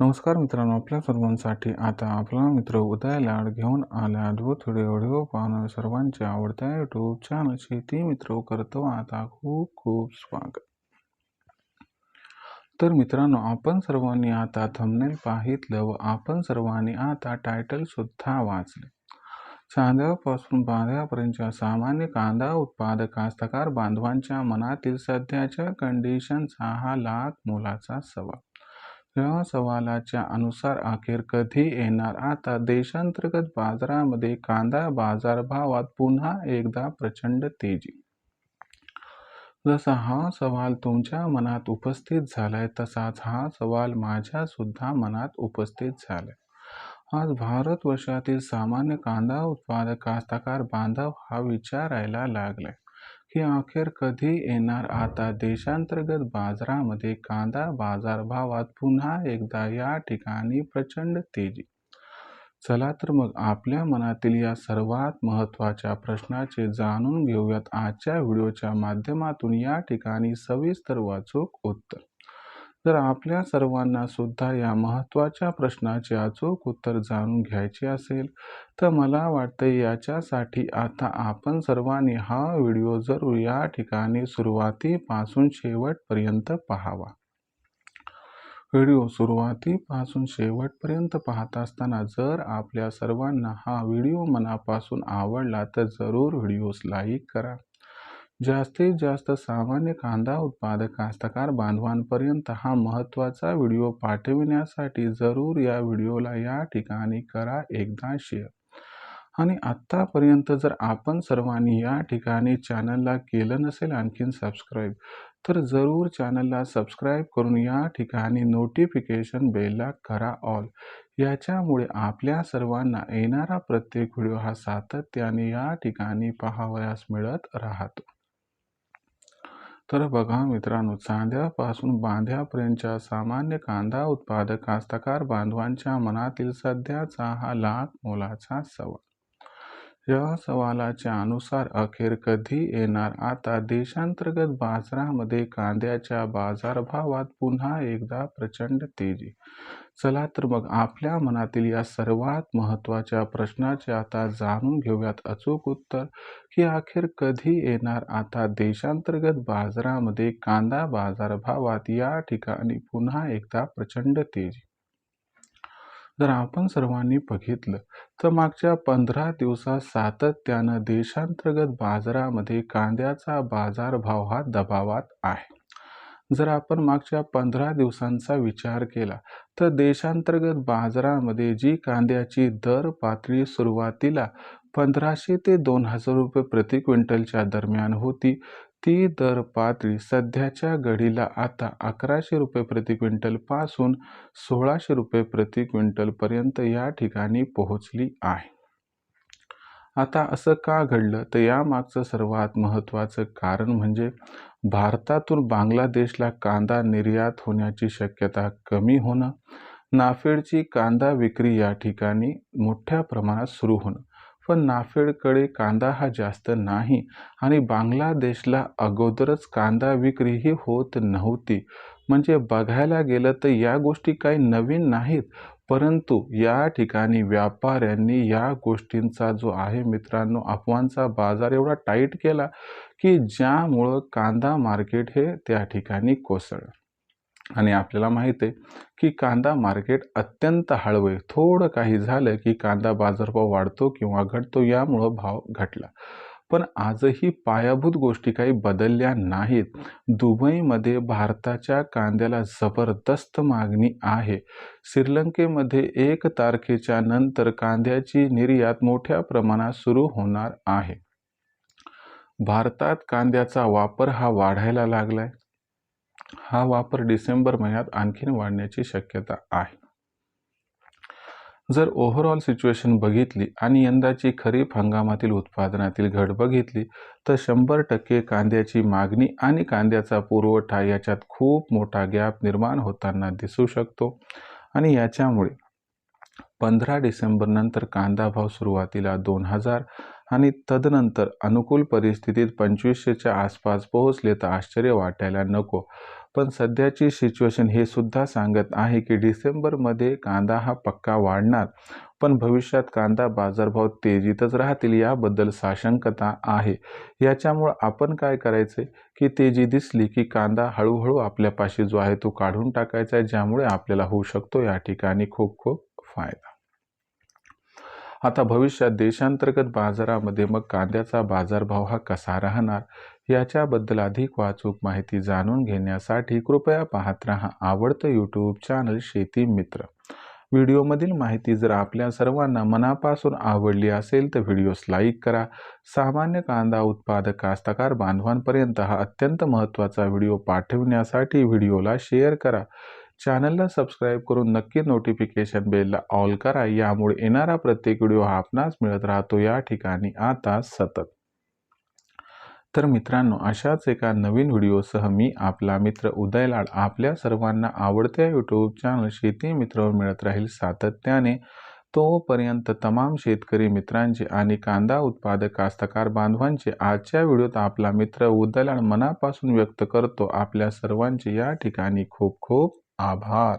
नमस्कार मित्रांनो आपल्या सर्वांसाठी आता आपला मित्र उदय लाड घेऊन आल्या अद्भुत व्हिडिओ व्हिडिओ पाहणं सर्वांचे आवडत्या यूट्यूब चॅनल शेती मित्र करतो. आता खूप खूप स्वागत. तर मित्रांनो आपण सर्वांनी आता थंबनेल पाहितलं व आपण सर्वांनी आता टायटल सुद्धा वाचले. चांद्यापासून बांध्यापर्यंतच्या सामान्य कांदा उत्पादक कास्तकार बांधवांच्या मनातील सध्याच्या कंडिशनचा हा लाख मोलाचा सवाल. या सवालाच्या अनुसार अखेर कधी येणार? आता देशांतर्गत बाजारामध्ये कांदा बाजारभावात पुन्हा एकदा प्रचंड तेजी. जसा हा सवाल तुमच्या मनात उपस्थित झालाय तसाच हा सवाल माझ्या सुद्धा मनात उपस्थित झालाय. आज भारतवर्षातील सामान्य कांदा उत्पादक कास्तकार बांधव हा विचारायला लागलाय. की अखेर कधी येणार आता? देशांतर्गत बाजारामध्ये कांदा बाजारभावात पुन्हा एकदा या ठिकाणी प्रचंड तेजी. चला तर मग आपल्या मनातील या सर्वात महत्त्वाच्या प्रश्नाचे जाणून घेऊयात आजच्या व्हिडिओच्या माध्यमातून. या ठिकाणी सविस्तर वाचूक उत्तर. जर आपल्या सर्वांना सुद्धा या महत्त्वाच्या प्रश्नाचे अचूक उत्तर जाणून घ्यायचे असेल तर मला वाटतं याच्यासाठी आता आपण सर्वांनी हा व्हिडिओ जरूर या ठिकाणी सुरुवातीपासून शेवटपर्यंत पाहावा. व्हिडिओ सुरुवातीपासून शेवटपर्यंत पाहत असताना जर आपल्या सर्वांना हा व्हिडिओ मनापासून आवडला तर जरूर व्हिडिओस लाईक करा. जास्तीत जास्त सामान्य कांदा उत्पादक कास्तकार बांधवांपर्यंत हा महत्त्वाचा व्हिडिओ पाठविण्यासाठी जरूर या व्हिडिओला या ठिकाणी करा एकदा शेअर आणि आत्तापर्यंत जर आपण सर्वांनी या ठिकाणी चॅनलला केलं नसेल आणखीन सबस्क्राईब तर जरूर चॅनलला सबस्क्राईब करून या ठिकाणी नोटिफिकेशन बेलला करा ऑल याच्यामुळे आपल्या सर्वांना येणारा प्रत्येक व्हिडिओ हा सातत्याने या ठिकाणी पाहावयास मिळत राहतो. तर बघा मित्रांनो चांद्यापासून बांध्यापर्यंतच्या सामान्य कांदा उत्पादक कास्तकार बांधवांच्या मनातील सध्याचा हा लाख मोलाचा सवाल. या सवालाच्या अनुसार अखेर कधी येणार? आता देशांतर्गत बाजारामध्ये कांद्याच्या बाजारभावात पुन्हा एकदा प्रचंड तेजी चला तर मग आपल्या मनातील या सर्वात महत्त्वाच्या प्रश्नाचे आता जाणून घेऊयात अचूक उत्तर की अखेर कधी येणार आता देशांतर्गत बाजारामध्ये कांदा बाजारभावात या ठिकाणी पुन्हा एकदा प्रचंड तेजी? जर आपण सर्वांनी बघितलं तर मागच्या पंधरा दिवसात सातत्यानं देशांतर्गत बाजारामध्ये कांद्याचा बाजारभाव हा दबावात आहे. जर आपण मागच्या पंधरा दिवसांचा विचार केला तर देशांतर्गत बाजारामध्ये जी कांद्याची दर पातळी सुरुवातीला पंधराशे ते दोन हजार रुपये प्रति क्विंटलच्या दरम्यान होती ती दर पातळी सध्याच्या घडीला आता अकराशे रुपये प्रति क्विंटलपासून सोळाशे रुपये प्रति क्विंटलपर्यंत या ठिकाणी पोहोचली आहे. आता असं का घडलं? तर यामागचं सर्वात महत्त्वाचं कारण म्हणजे भारतातून बांगलादेशला कांदा निर्यात होण्याची शक्यता कमी होणं नाफेडची कांदा विक्री या ठिकाणी मोठ्या प्रमाणात सुरू होणं. पण नाफेडकडे कांदा हा जास्त नाही आणि बांगलादेशला अगोदरच कांदा विक्री ही होत नव्हती. म्हणजे बघायला गेलं तर या गोष्टी काही नवीन नाहीत. परंतु या ठिकाणी व्यापाऱ्यांनी या गोष्टींचा जो आहे मित्रांनो अफवांचा बाजार एवढा टाईट केला की ज्यामुळं कांदा मार्केट हे त्या ठिकाणी कोसळलं. आणि आपल्याला माहीत आहे की कांदा मार्केट अत्यंत हळवे थोडं काही झालं की कांदा बाजारभाव वाढतो किंवा घटतो यामुळं भाव घटला. पण आजही पायाभूत गोष्टी काही बदलल्या नाहीत. दुबईमध्ये भारताच्या कांद्याला जबरदस्त मागणी आहे. श्रीलंकेमध्ये एक तारखेच्या नंतर कांद्याची निर्यात मोठ्या प्रमाणात सुरू होणार आहे. भारतात कांद्याचा वापर हा वाढायला लागलाय. हा वापर डिसेंबर महिन्यात आणखीन वाढण्याची शक्यता आहे. जर ओव्हरऑल सिच्युएशन बघितली आणि यंदाची खरीप हंगामातील उत्पादनातील घट बघितली तर शंभर टक्के कांद्याची मागणी आणि कांद्याचा पुरवठा याच्यात खूप मोठा गॅप निर्माण होताना दिसू शकतो. आणि याच्यामुळे पंधरा डिसेंबरनंतर कांदा भाव सुरुवातीला दोन हजार आणि तदनंतर अनुकूल परिस्थितीत पंचवीसशेच्या आसपास पोहोचले तर आश्चर्य वाटायला नको. पण सध्याची सिच्युएशन हे सुद्धा सांगत आहे की डिसेंबरमध्ये कांदा हा पक्का वाढणार पण भविष्यात कांदा बाजारभाव तेजीतच राहतील याबद्दल साशंकता आहे. याच्यामुळं आपण काय करायचं? की तेजी दिसली की कांदा हळूहळू आपल्यापाशी जो आहे तो काढून टाकायचा आहे ज्यामुळे आपल्याला होऊ शकतो या ठिकाणी खूप खूप फायदा. आता भविष्यात देशांतर्गत बाजारामध्ये मग कांद्याचा बाजारभाव हा कसा राहणार? याच्याबद्दल अधिक वाचूक माहिती जाणून घेण्यासाठी कृपया पाहत राहा आवडतं यूट्यूब चॅनल शेती मित्र. व्हिडिओमधील माहिती जर आपल्या सर्वांना मनापासून आवडली असेल तर व्हिडिओस लाईक करा. सामान्य कांदा उत्पादक कास्तकार बांधवांपर्यंत हा अत्यंत महत्त्वाचा व्हिडिओ पाठवण्यासाठी व्हिडिओला शेअर करा. चॅनलला सबस्क्राईब करून नक्की नोटिफिकेशन बेलला ऑल करा. यामुळे येणारा प्रत्येक व्हिडिओ हा आपणास मिळत राहतो. या ठिकाणी आता सतत तर मित्रांनो अशाच एका नवीन व्हिडिओसह मी आपला मित्र उदय लाड आपल्या सर्वांना आवडत्या यूट्यूब चॅनल शेती मित्रवर मिळत राहील सातत्याने. तोपर्यंत तमाम शेतकरी मित्रांचे आणि कांदा उत्पादक कास्तकार बांधवांचे आजच्या व्हिडिओत आपला मित्र उदयलाड मनापासून व्यक्त करतो. आपल्या सर्वांचे या ठिकाणी खूप खूप आभार.